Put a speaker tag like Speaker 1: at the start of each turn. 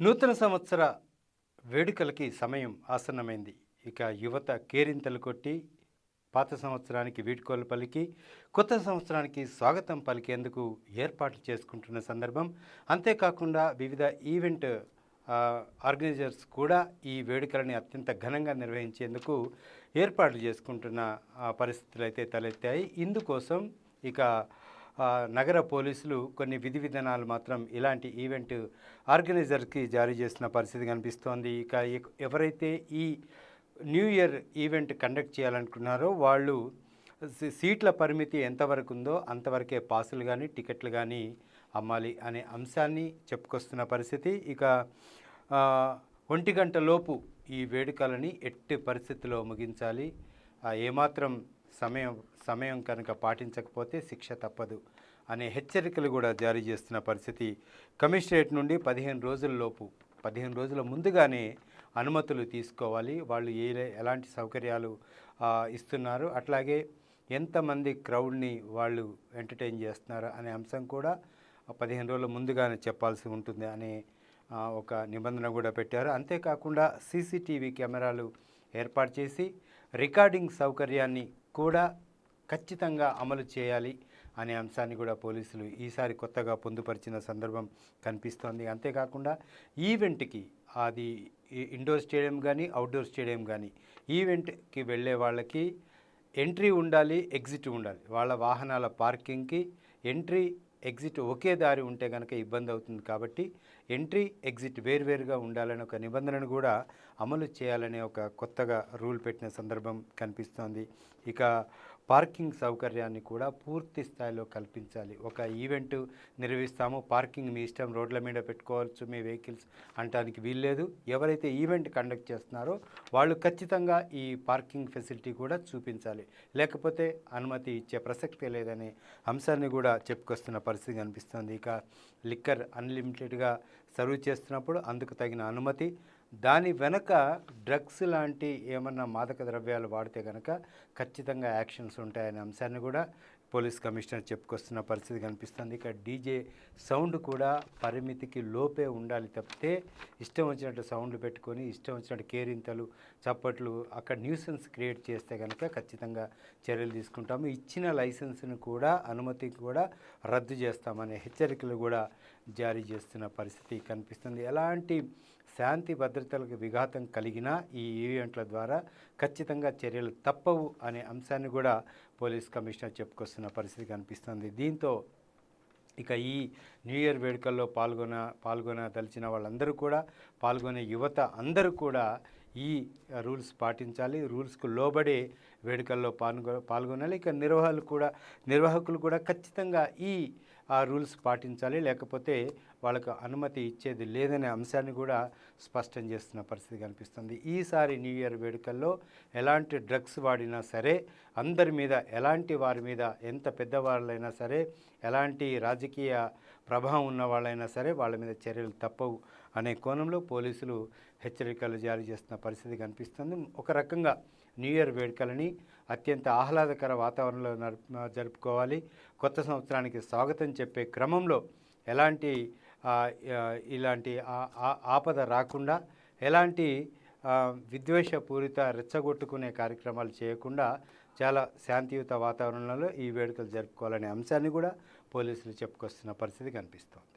Speaker 1: నూతన సంవత్సర వేడుకలకి సమయం ఆసన్నమైంది. ఇక యువత కేరింతలు కొట్టి పాత సంవత్సరానికి వీడ్కోలు పలికి కొత్త సంవత్సరానికి స్వాగతం పలికేందుకు ఏర్పాట్లు చేసుకుంటున్న సందర్భం. అంతేకాకుండా వివిధ ఈవెంట్ ఆర్గనైజర్స్ కూడా ఈ వేడుకలని అత్యంత ఘనంగా నిర్వహించేందుకు ఏర్పాట్లు చేసుకుంటున్న పరిస్థితులు అయితే తలెత్తాయి. ఇందుకోసం ఇక నగర పోలీసులు కొన్ని విధి విధానాలు మాత్రం ఇలాంటి ఈవెంట్ ఆర్గనైజర్కి జారీ చేసిన పరిస్థితి కనిపిస్తోంది. ఇక ఎవరైతే ఈ న్యూ ఇయర్ ఈవెంట్ కండక్ట్ చేయాలనుకున్నారో వాళ్ళు సీట్ల పరిమితి ఎంతవరకు ఉందో అంతవరకే పాసులు కానీ టికెట్లు కానీ అమ్మాలి అనే అంశాన్ని చెప్పుకొస్తున్న పరిస్థితి. ఇక ఒంటి గంట లోపు ఈ వేడుకలని ఎట్టి పరిస్థితిలో ముగించాలి. ఏమాత్రం సమయం సమయం కనుక పాటించకపోతే శిక్ష తప్పదు అనే హెచ్చరికలు కూడా జారీ చేస్తున్న పరిస్థితి. కమిషనరేట్ నుండి పదిహేను రోజుల్లోపు పదిహేను రోజుల ముందుగానే అనుమతులు తీసుకోవాలి. వాళ్ళు ఏ ఎలాంటి సౌకర్యాలు ఇస్తున్నారు? అట్లాగే ఎంతమంది క్రౌడ్ని వాళ్ళు ఎంటర్టైన్ చేస్తున్నారు అనే అంశం కూడా పదిహేను రోజుల ముందుగానే చెప్పాల్సి ఉంటుంది అనే ఒక నిబంధన కూడా పెట్టారు. అంతేకాకుండా సీసీటీవీ కెమెరాలు ఏర్పాటు చేసి రికార్డింగ్ సౌకర్యాన్ని కూడా ఖచ్చితంగా అమలు చేయాలి అనే అంశాన్ని కూడా పోలీసులు ఈసారి కొత్తగా పొందుపరిచిన సందర్భం కనిపిస్తోంది. అంతేకాకుండా ఈవెంట్కి అది ఇండోర్ స్టేడియం కానీ అవుట్డోర్ స్టేడియం కానీ ఈవెంట్కి వెళ్ళే వాళ్ళకి ఎంట్రీ ఉండాలి ఎగ్జిట్ ఉండాలి. వాళ్ళ వాహనాల పార్కింగ్కి ఎంట్రీ ఎగ్జిట్ ఒకే దారి ఉంటే కనుక ఇబ్బంది అవుతుంది కాబట్టి ఎంట్రీ ఎగ్జిట్ వేర్వేరుగా ఉండాలని ఒక నిబంధనను కూడా అమలు చేయాలనే ఒక కొత్తగా రూల్ పెట్టిన సందర్భం కనిపిస్తోంది. ఇక పార్కింగ్ సౌకర్యాన్ని కూడా పూర్తి స్థాయిలో కల్పించాలి. ఒక ఈవెంట్ నిర్వహిస్తాము పార్కింగ్ మీ ఇష్టం రోడ్ల మీద పెట్టుకోవచ్చు మీ వెహికల్స్ అంటానికి వీల్లేదు. ఎవరైతే ఈవెంట్ కండక్ట్ చేస్తున్నారో వాళ్ళు ఖచ్చితంగా ఈ పార్కింగ్ ఫెసిలిటీ కూడా చూపించాలి. లేకపోతే అనుమతి ఇచ్చే ప్రసక్తే లేదనే అంశాన్ని కూడా చెప్పుకొస్తున్న పరిస్థితి కనిపిస్తుంది. ఇక లిక్కర్ అన్లిమిటెడ్గా సర్వ్ చేస్తున్నప్పుడు అందుకు తగిన అనుమతి. దాని వెనక డ్రగ్స్ లాంటి ఏమన్నా మాదక ద్రవ్యాలు వాడితే కనుక ఖచ్చితంగా యాక్షన్స్ ఉంటాయనే అంశాన్ని కూడా పోలీస్ కమిషనర్ చెప్పుకొస్తున్న పరిస్థితి కనిపిస్తుంది. ఇక డీజే సౌండ్ కూడా పరిమితికి లోపే ఉండాలి తప్పితే ఇష్టం వచ్చినట్టు సౌండ్ పెట్టుకొని ఇష్టం వచ్చినట్టు కేరింతలు చప్పట్లు అక్కడ న్యూసెన్స్ క్రియేట్ చేస్తే కనుక ఖచ్చితంగా చర్యలు తీసుకుంటాము. ఇచ్చిన లైసెన్స్ను కూడా అనుమతి కూడా రద్దు చేస్తామనే హెచ్చరికలు కూడా జారీ చేస్తున్న పరిస్థితి కనిపిస్తుంది. ఎలాంటి శాంతి భద్రతలకు విఘాతం కలిగినా ఈ ఈవెంట్ల ద్వారా ఖచ్చితంగా చర్యలు తప్పవు అనే అంశాన్ని కూడా పోలీస్ కమిషనర్ చేస్తున్న పరిస్థితి కనిపిస్తుంది. దీంతో ఇక ఈ న్యూ ఇయర్ వేడుకల్లో పాల్గొన పాల్గొనదలిచిన వాళ్ళందరూ కూడా పాల్గొనే యువత అందరూ కూడా ఈ రూల్స్ పాటించాలి. రూల్స్కు లోబడే వేడుకల్లో పాల్గొ పాల్గొనాలి. ఇక నిర్వాహకులు కూడా నిర్వాహకులు కూడా ఖచ్చితంగా ఈ ఆ రూల్స్ పాటించాలి లేకపోతే వాళ్ళకు అనుమతి ఇచ్చేది లేదనే అంశాన్ని కూడా స్పష్టం చేస్తున్న పరిస్థితి కనిపిస్తుంది. ఈసారి న్యూ ఇయర్ వేడుకల్లో ఎలాంటి డ్రగ్స్ వాడినా సరే అందరి మీద ఎలాంటి వారి మీద ఎంత పెద్దవాళ్ళైనా సరే ఎలాంటి రాజకీయ ప్రభావం ఉన్న వాళ్ళైనా సరే వాళ్ళ మీద చర్యలు తప్పవు అనే కోణంలో పోలీసులు హెచ్చరికలు జారీ చేస్తున్న పరిస్థితి కనిపిస్తుంది. ఒక రకంగా న్యూ ఇయర్ వేడుకలని అత్యంత ఆహ్లాదకర వాతావరణంలో నడుపు జరుపుకోవాలి. కొత్త సంవత్సరానికి స్వాగతం చెప్పే క్రమంలో ఎలాంటి ఇలాంటి ఆపద రాకుండా ఎలాంటి విద్వేషపూరిత రెచ్చగొట్టుకునే కార్యక్రమాలు చేయకుండా చాలా శాంతియుత వాతావరణంలో ఈ వేడుకలు జరుపుకోవాలనే అంశాన్ని కూడా పోలీసులు చెప్పుకొస్తున్న పరిస్థితి కనిపిస్తోంది.